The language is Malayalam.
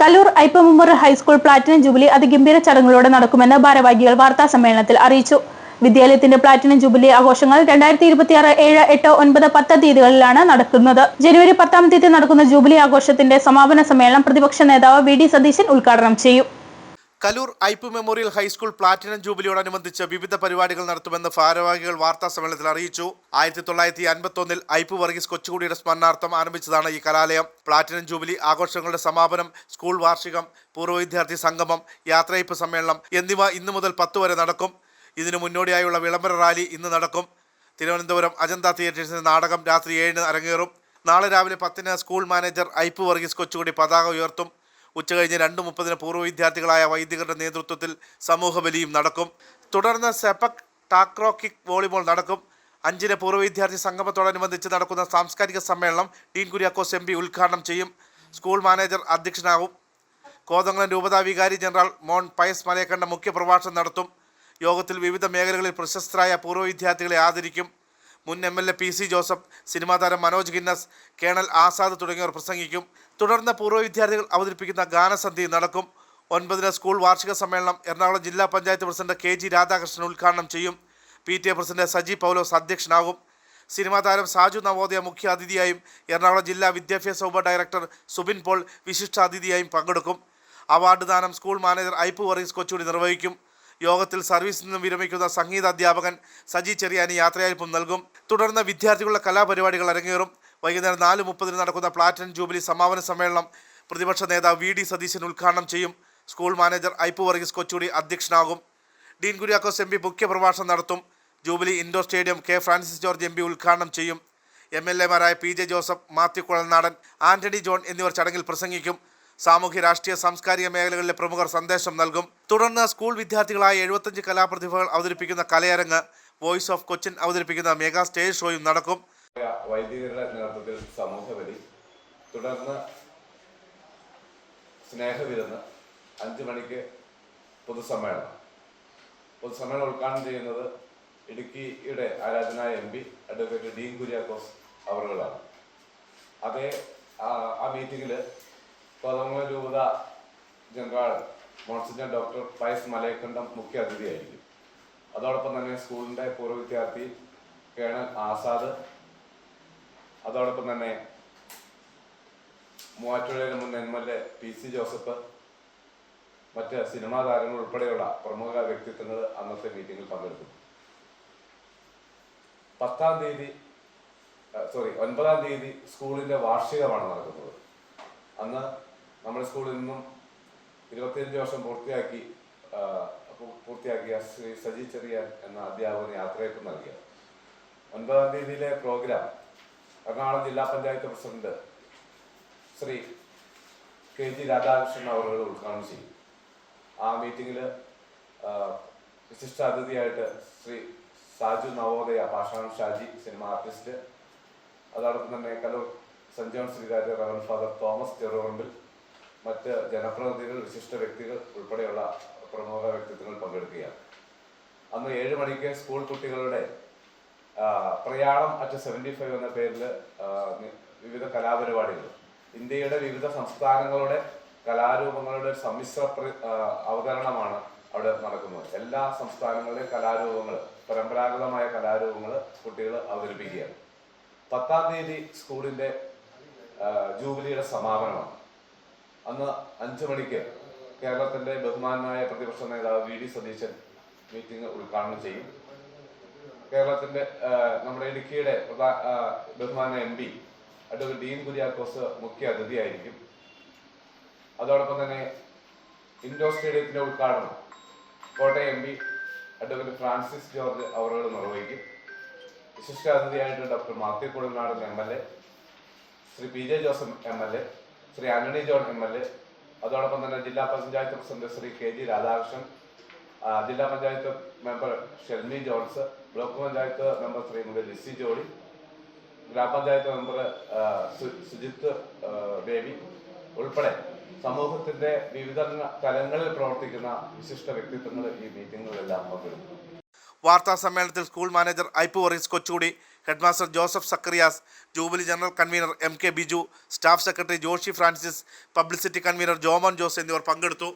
Kallur Aippa memorial high school platinum jubilee അതിഗംഭീര ചടങ്ങുകളോടെ നടക്കുമെന്ന് ഭാരവാഹികൾ വാർത്താ സമ്മേളനത്തിൽ അറിയിച്ചു. വിദ്യാലയത്തിന്റെ പ്ലാറ്റിനം ജൂബിലി ആഘോഷങ്ങൾ രണ്ടായിരത്തി ഇരുപത്തി ആറ് ഏഴ് എട്ട് ഒൻപത് പത്ത് തീയതികളിലാണ് നടക്കുന്നത്. ജനുവരി പത്താം തീയതി നടക്കുന്ന ജൂബിലി ആഘോഷത്തിന്റെ സമാപന സമ്മേളനം പ്രതിപക്ഷ നേതാവ് വി ഡി സതീശൻ ഉദ്ഘാടനം ചെയ്യും. Kaloor Aippu memorial high school platinum ജൂബിലിയോടനുബന്ധിച്ച് വിവിധ പരിപാടികൾ നടത്തുമെന്ന് ഭാരവാഹികൾ വാർത്താ സമ്മേളനത്തിൽ അറിയിച്ചു. ആയിരത്തി തൊള്ളായിരത്തി അൻപത്തൊന്നിൽ ഐപ്പ് വർഗീസ് കൊച്ചുകുടിയുടെ സ്മരണാർത്ഥം ആരംഭിച്ചതാണ് ഈ കലാലയം. പ്ലാറ്റിനം ജൂബിലി ആഘോഷങ്ങളുടെ സമാപനം സ്കൂൾ വാർഷികം പൂർവ വിദ്യാർത്ഥി സംഗമം യാത്രയപ്പ് സമ്മേളനം എന്നിവ ഇന്നു മുതൽ പത്ത് വരെ നടക്കും. ഇതിനു മുന്നോടിയായുള്ള വിളംബര റാലി ഇന്ന് നടക്കും. തിരുവനന്തപുരം അജന്ത തിയേറ്റേഴ്സിന്റെ നാടകം രാത്രി ഏഴിന് അരങ്ങേറും. നാളെ രാവിലെ പത്തിന് സ്കൂൾ മാനേജർ ഐപ്പ് വർഗീസ് കൊച്ചുകുടി പതാക ഉയർത്തും. ഉച്ചകഴിഞ്ഞ് രണ്ട് മുപ്പതിന് പൂർവ വിദ്യാർത്ഥികളായ വൈദികരുടെ നേതൃത്വത്തിൽ സമൂഹ ബലിയും നടക്കും. തുടർന്ന് സെപക് ടാക്രോ കിക്ക് വോളിബോൾ നടക്കും. അഞ്ചിന് പൂർവ വിദ്യാർത്ഥി സംഗമത്തോടനുബന്ധിച്ച് നടക്കുന്ന സാംസ്കാരിക സമ്മേളനം ഡീൻ കുര്യാക്കോസ് എം പി ഉദ്ഘാടനം ചെയ്യും. School manager അധ്യക്ഷനാകും. കോതങ്ങളൻ രൂപതാ വികാരി ജനറൽ മോൺ പയസ് മലയക്കണ്ട മുഖ്യപ്രഭാഷണം നടത്തും. യോഗത്തിൽ വിവിധ മേഖലകളിൽ പ്രശസ്തരായ പൂർവ വിദ്യാർത്ഥികളെ ആദരിക്കും. മുൻ M L A P C Joseph cinema താരം മനോജ് ഗിന്നസ് കേണൽ ആസാദ് തുടങ്ങിയവർ പ്രസംഗിക്കും. തുടർന്ന് പൂർവ വിദ്യാർത്ഥികൾ അവതരിപ്പിക്കുന്ന ഗാനസന്ധി നടക്കും. ഒൻപതിന് സ്കൂൾ വാർഷിക സമ്മേളനം എറണാകുളം ജില്ലാ panchayat president K G Radhakrishnan ഉദ്ഘാടനം ചെയ്യും. P T A president Saji Paulose അധ്യക്ഷനാകും. Cinema താരം സാജു നവോദയ മുഖ്യ അതിഥിയായും എറണാകുളം ജില്ലാ വിദ്യാഭ്യാസ ഉപ ഡയറക്ടർ സുബിൻ പോൾ വിശിഷ്ട അതിഥിയായും പങ്കെടുക്കും. അവാർഡ് ദാനം സ്കൂൾ മാനേജർ ഐപ്പ് വർഗീസ് കൊച്ചുകൂടി നിർവഹിക്കും. യോഗത്തിൽ സർവീസിൽ നിന്നും വിരമിക്കുന്ന സംഗീത അധ്യാപകൻ സജി ചെറിയാനി യാത്രയയപ്പും നൽകും. തുടർന്ന് വിദ്യാർത്ഥികളുടെ കലാപരിപാടികൾ അരങ്ങേറും. വൈകുന്നേരം നാല് മുപ്പതിന് നടക്കുന്ന പ്ലാറ്റിനം ജൂബിലി സമാപന സമ്മേളനം പ്രതിപക്ഷ നേതാവ് വി ഡി സതീശൻ ഉദ്ഘാടനം ചെയ്യും. സ്കൂൾ മാനേജർ ഐപ്പു വർഗീസ് കൊച്ചുടി അധ്യക്ഷനാകും. ഡീൻ കുര്യാക്കോസ് എം പി മുഖ്യപ്രഭാഷണം നടത്തും. Jubilee indoor stadium K Francis George M P ഉദ്ഘാടനം ചെയ്യും. എം എൽ എമാരായ പി ജെ ജോസഫ് മാത്യു കുഴൽനാടൻ ആന്റണി ജോൺ എന്നിവർ ചടങ്ങിൽ പ്രസംഗിക്കും. സാമൂഹ്യ രാഷ്ട്രീയ സാംസ്കാരിക മേഖലകളിലെ പ്രമുഖർ സന്ദേശം നൽകും. തുടർന്ന് സ്കൂൾ വിദ്യാർത്ഥികളായ എഴുപത്തഞ്ച് കലാപ്രതിഭകൾ അവതരിപ്പിക്കുന്ന കലയരങ്ങ് വോയിസ് ഓഫ് കൊച്ചിൻ അവതരിപ്പിക്കുന്ന മെഗാ സ്റ്റേജ് ഷോയും നടക്കും. നേതൃത്വത്തിൽ തുടർന്ന് സ്നേഹവിരുന്ന് അഞ്ചു മണിക്ക് പൊതുസമ്മേളനം. പൊതുസമ്മേളനം ഉദ്ഘാടനം ചെയ്യുന്നത് ഇടുക്കിയുടെ ആരാധനായ M P advocate Dean Kuriakose അവറുകളാണ്. അതേ ആ മീറ്റിങ്ങിൽ കോതമംഗലം രൂപത general monsignor doctor Pius Malayakandam മുഖ്യ അതിഥിയായിരിക്കും. അതോടൊപ്പം തന്നെ സ്കൂളിന്റെ പൂർവ വിദ്യാർത്ഥി കേണൽ ആസാദ്. അതോടൊപ്പം തന്നെ മൂവാറ്റുപുഴയിലെ മുൻ M L A P C Joseph. മറ്റ് സിനിമാ താരങ്ങൾ ഉൾപ്പെടെയുള്ള പ്രമുഖ വ്യക്തിത്വങ്ങൾ അന്നത്തെ മീറ്റിംഗിൽ പങ്കെടുത്തു. പത്താം തീയതി സോറി ഒൻപതാം തീയതി സ്കൂളിന്റെ വാർഷികമാണ് നടക്കുന്നത്. അന്ന് നമ്മുടെ സ്കൂളിൽ നിന്നും ഇരുപത്തിയഞ്ച് വർഷം പൂർത്തിയാക്കി പൂർത്തിയാക്കിയ ശ്രീ സജി ചെറിയാൻ എന്ന അധ്യാപകന് യാത്രയപ്പ് നൽകിയ. ഒൻപതാം തീയതിയിലെ പ്രോഗ്രാം എറണാകുളം ജില്ലാ panchayat president Shri K G Radhakrishnan അവർ ഉദ്ഘാടനം ചെയ്യും. ആ മീറ്റിംഗിൽ വിശിഷ്ട അതിഥിയായിട്ട് ശ്രീ സാജു നവോദയ പാഷാൻ ഷാജി സിനിമ ആർട്ടിസ്റ്റ് അതോടൊപ്പം തന്നെ കലൂർ സെന്റ് ജോൺ ശ്രീകാര്യ റവൻ ഫാദർ തോമസ് ചെറുപറമ്പിൽ മറ്റ് ജനപ്രതിനിധികൾ വിശിഷ്ട വ്യക്തികൾ ഉൾപ്പെടെയുള്ള പ്രമുഖ വ്യക്തിത്വങ്ങൾ പങ്കെടുക്കുകയാണ്. അന്ന് ഏഴ് മണിക്ക് സ്കൂൾ കുട്ടികളുടെ പ്രയാണം അറ്റ് സെവന്റി ഫൈവ് എന്ന പേരിൽ വിവിധ കലാപരിപാടികൾ ഇന്ത്യയുടെ വിവിധ സംസ്ഥാനങ്ങളുടെ കലാരൂപങ്ങളുടെ സമ്മിശ്ര അവതരണമാണ് അവിടെ നടക്കുന്നത്. എല്ലാ സംസ്ഥാനങ്ങളുടെയും കലാരൂപങ്ങൾ പരമ്പരാഗതമായ കലാരൂപങ്ങൾ കുട്ടികൾ അവതരിപ്പിക്കുകയാണ്. പത്താം തീയതി സ്കൂളിന്റെ ആ, ജൂബിലിയുടെ സമാപനമാണ്. അന്ന് അഞ്ചു മണിക്ക് കേരളത്തിന്റെ ബഹുമാനായ പ്രതിപക്ഷ നേതാവ് വി ഡി സതീശൻ മീറ്റിംഗ് ഉദ്ഘാടനം ചെയ്യും. കേരളത്തിന്റെ നമ്മുടെ ഇടുക്കിയുടെ ബഹുമാന M P advocate Dean Kuriakose മുഖ്യ അതിഥിയായിരിക്കും. അതോടൊപ്പം തന്നെ ഇൻഡോർ സ്റ്റേഡിയത്തിന്റെ ഉദ്ഘാടനം Kottayam M P advocate Francis George അവറുകൾ നിർവഹിക്കും. വിശിഷ്ട അതിഥിയായിട്ട് doctor Mathew Kuzhalnadan M L A Shri P J Joseph M L A Shri Antony John M L A അതോടൊപ്പം തന്നെ ജില്ലാ panchayat president Shri K G Radhakrishnan ജില്ലാ panchayat member Shelmi Johns block panchayat member Shrimati Lissy Jolly ഗ്രാമപഞ്ചായത്ത് മെമ്പർ സുജിത്ത് ബേബി ഉൾപ്പെടെ സമൂഹത്തിന്റെ വിവിധ തലങ്ങളിൽ പ്രവർത്തിക്കുന്ന വിശിഷ്ട വ്യക്തിത്വങ്ങൾ ഈ മീറ്റിങ്ങുകളിലെല്ലാം പങ്കെടുക്കും. വാർത്താ സമ്മേളനത്തിൽ school manager Aippu Varees Kochukudi headmaster Joseph Zacharias jubilee general convener M K Biju staff secretary Joshy Francis publicity convener Jomon Jose എന്നിവർ പങ്കെടുത്തു.